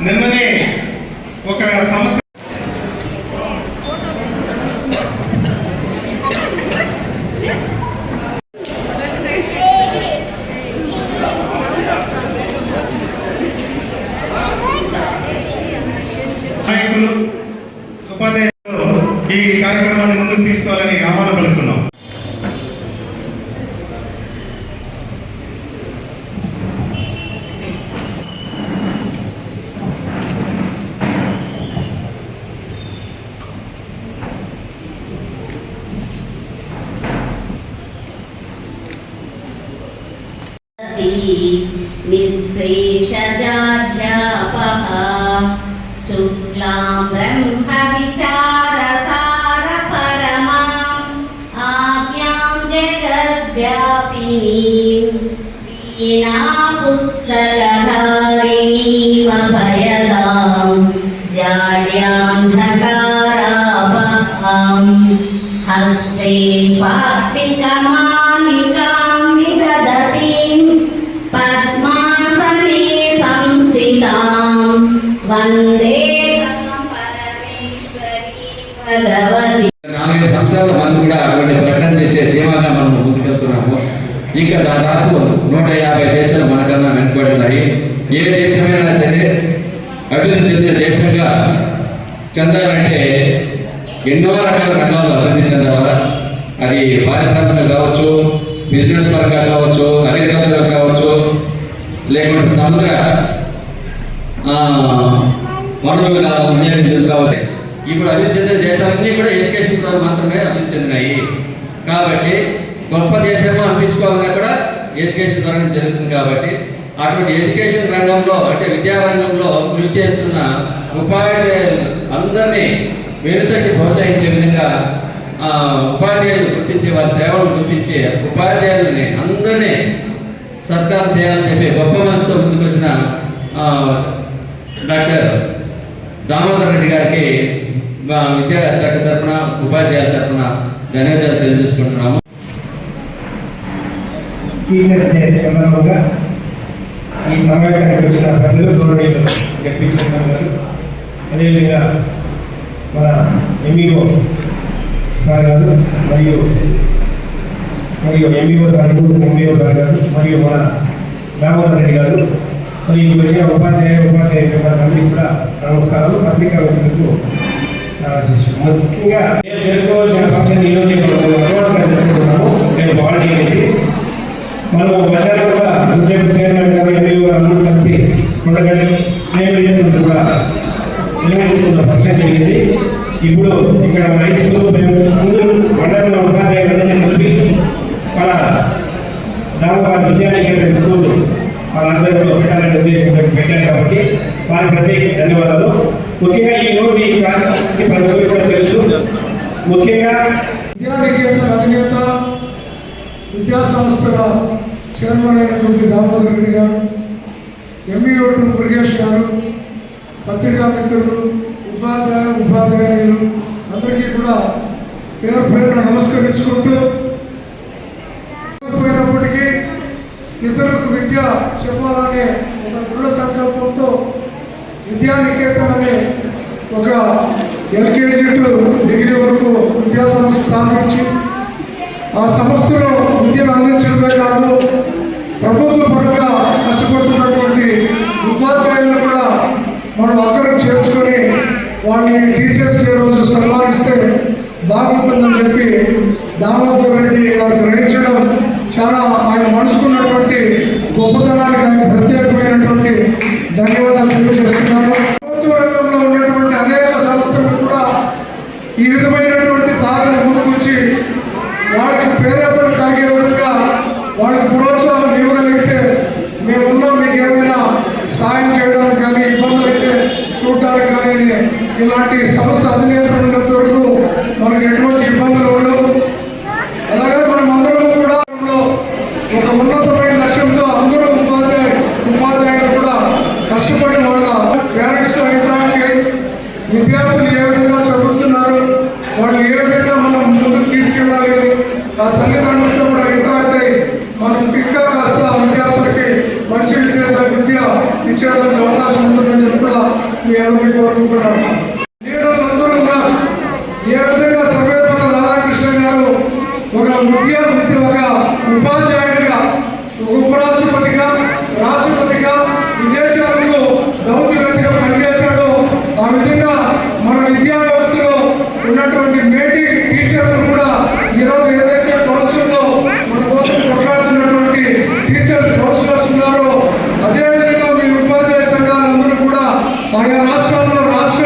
నిన్ననే ఒక సంవత్సరం నాయకులు ఈ కార్యక్రమాన్ని ముందుకు తీసుకోవాలని ఆహ్వానం పలుకుతున్నాం. निःशेषजाध्यापः शुक्लां ब्रह्मविचारसारपरमाम् నాలుగైదు సంవత్సరాల మనం కూడా కొన్ని ప్రకటన చేసే ధీమాగా మనం ముందుకెళ్తున్నాము. ఇంకా దాదాపు నూట యాభై దేశాలు మనకన్నా వెనుకబడి ఉన్నాయి. ఏ దేశమైనా సరే అభివృద్ధి చెందిన దేశంగా చెందాలంటే ఎన్నో రకాల రంగాల్లో అభివృద్ధి చెందాలా? అది పారిశ్రామిక కావచ్చు బిజినెస్ పరంగా కావచ్చు అగ్రికల్చర్ కావచ్చు లేకుంటే సముద్ర వనరులు కావచ్చు కావచ్చు. ఇప్పుడు అభివృద్ధి చెందిన దేశాలన్నీ కూడా ఎడ్యుకేషన్ ద్వారా మాత్రమే అభివృద్ధి చెందినాయి. కాబట్టి గొప్ప దేశము అనిపించుకోవాలన్నా కూడా ఎడ్యుకేషన్ ద్వారా జరుగుతుంది కాబట్టి అటువంటి ఎడ్యుకేషన్ రంగంలో అంటే విద్యా రంగంలో కృషి చేస్తున్న ఉపాధ్యాయులు అందరినీ వెనుతట్టి ప్రోత్సహించే విధంగా ఉపాధ్యాయులు గుర్తించే వారి సేవలను గుర్తించే ఉపాధ్యాయులని అందరినీ సత్కారం చేయాలని చెప్పి గొప్ప మనసుతో ముందుకొచ్చిన డాక్టర్ దామోదర్ రెడ్డి గారికి మా విద్యాశాఖ తరఫున ఉపాధ్యాయుల తరఫున ధన్యవాదాలు తెలియజేసుకుంటున్నాము. టీచర్స్ డే సందర్భంగా ఈ సమావేశానికి వచ్చిన ప్రజలు గౌరవీయులు డిప్యూటీ చైర్మన్ గారు అదేవిధంగా మన ఎంఈఓ సార్ గారు మరియు మరియు ఎంఈఓ సార్ ఎంఈఓ సార్ గారు మరియు మన దామోదర్ రెడ్డి గారు మరియు ఈ వచ్చిన ఉపాధ్యాయ ఉపాధ్యాయ అందరికీ కూడా నమస్కారాలు. పత్రికా వ్యక్తులకు ముఖ్యంగా నేను జరుపుకోవాల్సిన పక్షాన్ని ఈరోజు జరుపుకుంటున్నాము నేను వాలంటీర్ చేసి మనం వెంటనే కూడా ఉద్యోగ చైర్మన్ గారు ఎంపీ గారు అందరూ కలిసి ఉండగలి నేను చేసుకుంటూ కూడా నిర్వహిస్తున్న ఫంక్షన్ జరిగింది. ఇప్పుడు ఇక్కడ మన హై స్కూల్ మేము ముందు మండలంలో ఉపాధ్యాయులు కలిపి మన దామోదర్ విద్యానికేతన్ స్కూల్ వాళ్ళందరూ పెట్టాలనే ఉద్దేశంతో పెట్టారు కాబట్టి వారికి ప్రత్యేకించి ధన్యవాదాలు. ముఖ్యంగా ఈ రోజు ఈ ప్రాంతానికి పది రోజులుగా తెలుసు. ముఖ్యంగా విద్యానికేతన అధినేత విద్యా సంస్థల చైర్మన్ అయినటువంటి దామోదర్ రెడ్డి గారు ఎంఈఓటు మురుగేష్ గారు పత్రికా మిత్రులు ఉపాధ్యాయ ఉపాధ్యాయులు అందరికీ కూడా పేరు పేరున నమస్కరించుకుంటూ విద్య చెప్పాలనే ఒక దృఢ సంకల్పంతో విద్యానికేతన్ అనే ఒక ఎల్కేజీ టు డిగ్రీ వరకు విద్యా సంస్థ స్థాపించి ఆ సంస్థలో విద్యను అందించడమే కాదు ప్రభుత్వ పరంగా కష్టపడుతున్నటువంటి ఉపాధ్యాయులను కూడా మనం అక్కడికి చేర్చుకొని వాళ్ళని టీచర్స్ డే రోజు సన్మానిస్తే బాగుంటుందని చెప్పి దామోదర్ రెడ్డి గారు గ్రహించడం చాలా ఆయన మనసుకు గొప్పతనానికి ఒక లక్ష్యంతో అందరూ ఉపాధ్యాయ ఉపాధ్యాయులు కూడా కష్టపడి వాళ్ళ పేరెంట్స్తో ఇంటరాక్ట్ అయ్యి విద్యార్థులు ఏ విధంగా చదువుతున్నారు వాళ్ళు ఏ విధంగా మనం ముందుకు తీసుకెళ్ళాలి అని ఆ తల్లిదండ్రులతో కూడా ఇంటరాక్ట్ అయ్యి మనం ఇంకా కాస్త విద్యార్థులకి మంచి విద్య విద్య ఇచ్చేదానికి అవకాశం ఉంటుందని చెప్పి కూడా మీ అందరికీ కోరుకుంటున్నాను. లీడర్లందరూ కూడా ఏ విధంగా సర్వేపల్లి రాధాకృష్ణ గారు ఒక విద్యా విద్య ఒక ఉపాధ్యాయుడిగా ఒక ఉపరాష్ట్రపతిగా రాష్ట్రపతిగా విదేశాలలో దౌత్యవేత్తగా పనిచేశాడు ఆ విధంగా మన విద్యా వ్యవస్థలో ఉన్నటువంటి మేటి టీచర్లు కూడా ఈరోజు ఏదైతే కౌన్సిల్లో మన కోసం కొట్లాడుతున్నటువంటి టీచర్స్ కౌన్సిలర్స్ ఉన్నారో అదేవిధంగా మీ ఉపాధ్యాయ సంఘాలందరూ కూడా ఆయా రాష్ట్రాల్లో రాష్ట్ర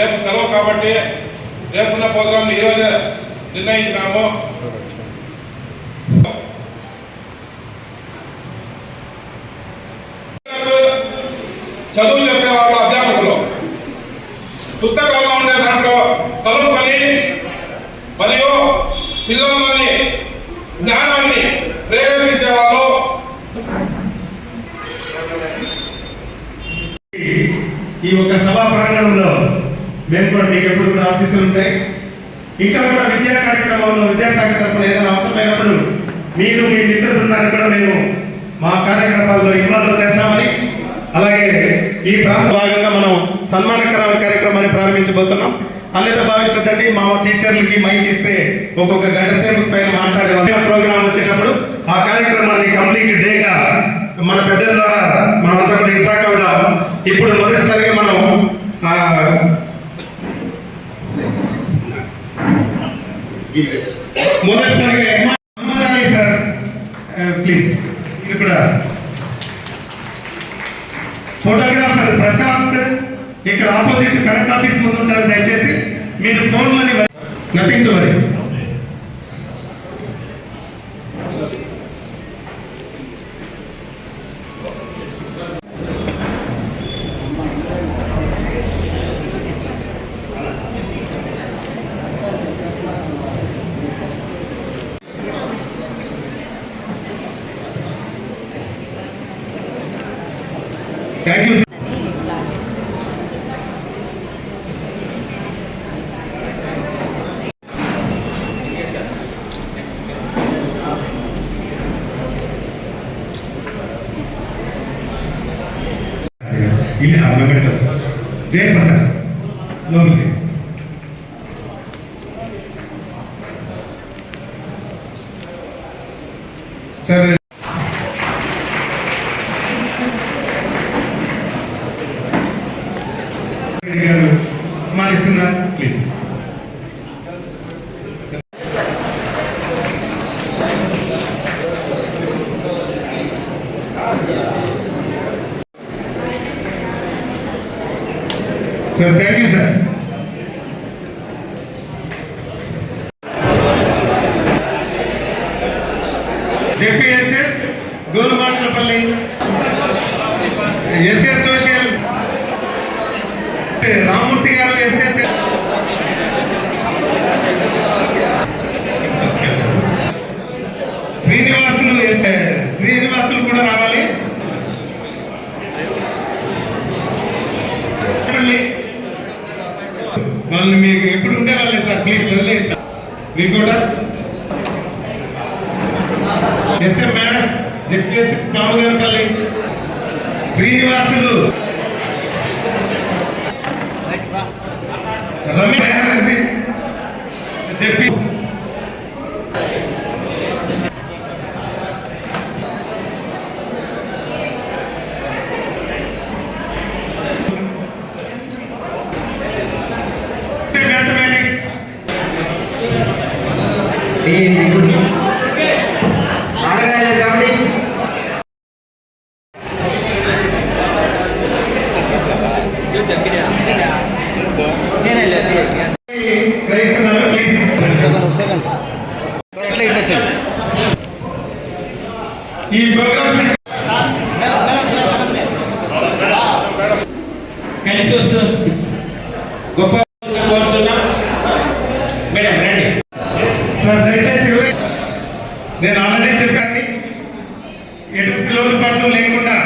రేపు సెలవు కాబట్టి రేపున్న ప్రోగ్రాంలు ఈరోజే నిర్ణయించినాము. చదువు చెప్పే వాళ్ళ అధ్యాపకులు. పుస్తకాల్లో ఉండే దాంట్లో కలుపుకొని మరియు పిల్లల్లోని జ్ఞానాన్ని ప్రేరేపించే వాళ్ళు. ఈ యొక్క సభా ప్రాంగణంలో మేము కూడా మీకు ఎప్పుడు కూడా ఆశీస్సులు ఉంటాయి. ఇంకా కూడా విద్యా కార్యక్రమంలో విద్యాశాఖ తరఫున ఏదైనా అవసరమైనప్పుడు మీరు మీ మిత్రులు బృందాన్ని కూడా మేము మా కార్యక్రమాల్లో ఇబ్బందులు చేస్తామని అలాగే ఈ ప్రాంత భాగంగా మనం సన్మానకర కార్యక్రమాన్ని ప్రారంభించబోతున్నాం. అల్లెలు భావించొద్దండి మా టీచర్లకి మైక్ ఇస్తే ఒక్కొక్క గంట సేపు పైన మాట్లాడే ప్రోగ్రామ్ వచ్చేటప్పుడు ఆ కార్యక్రమాన్ని కంప్లీట్ డేగా మన పెద్దల ద్వారా మనం అంతా కూడా ఇంట్రాక్ట్ అవుదాం. ఇప్పుడు మొదటిసారిగా మనం ఆ, మొదటిసారిగా సార్ ప్లీజ్ ఇక్కడ ఫోటోగ్రాఫర్ ప్రశాంత్ ఇక్కడ ఆపోజిట్ కరెంట్ ఆఫీస్ ముందు ఉంటారు దయచేసి మీరు ఫోన్లోని nothing to worry thank you ಇಲ್ಲಿ ಅರ್ನಮೆಂಟ್ ಸರ್ ಜಯಪ್ರಸಾದ್ ನೋಡ್ಲಿ sir sir thank you sir ZPHS Golmatlapalli SS social Ramurthy garu SS Srinivasulu yes Srinivasulu కూడా రావాలి మళ్ళీ వాళ్ళు మీకు ఎప్పుడు ఉండే వాళ్ళే సార్ ప్లీజ్ వదిలేదు సార్ మీకు కూడా ఎస్ఎం మ్యాథ్స్ జెడ్పిహెచ్ రామగారిపల్లి శ్రీనివాసులు. రమేష్ చెప్పి. మ్యాథమెటిక్స్ గ్రహిస్తున్నారు ప్లీజ్ ఈ కలిసి వస్తుంది గొప్ప కోరుచున్నాం మేడం రండి సార్ దయచేసి నేను ఆల్రెడీ చెప్పాను ఎటువంటి లోటుపాట్లు లేకుండా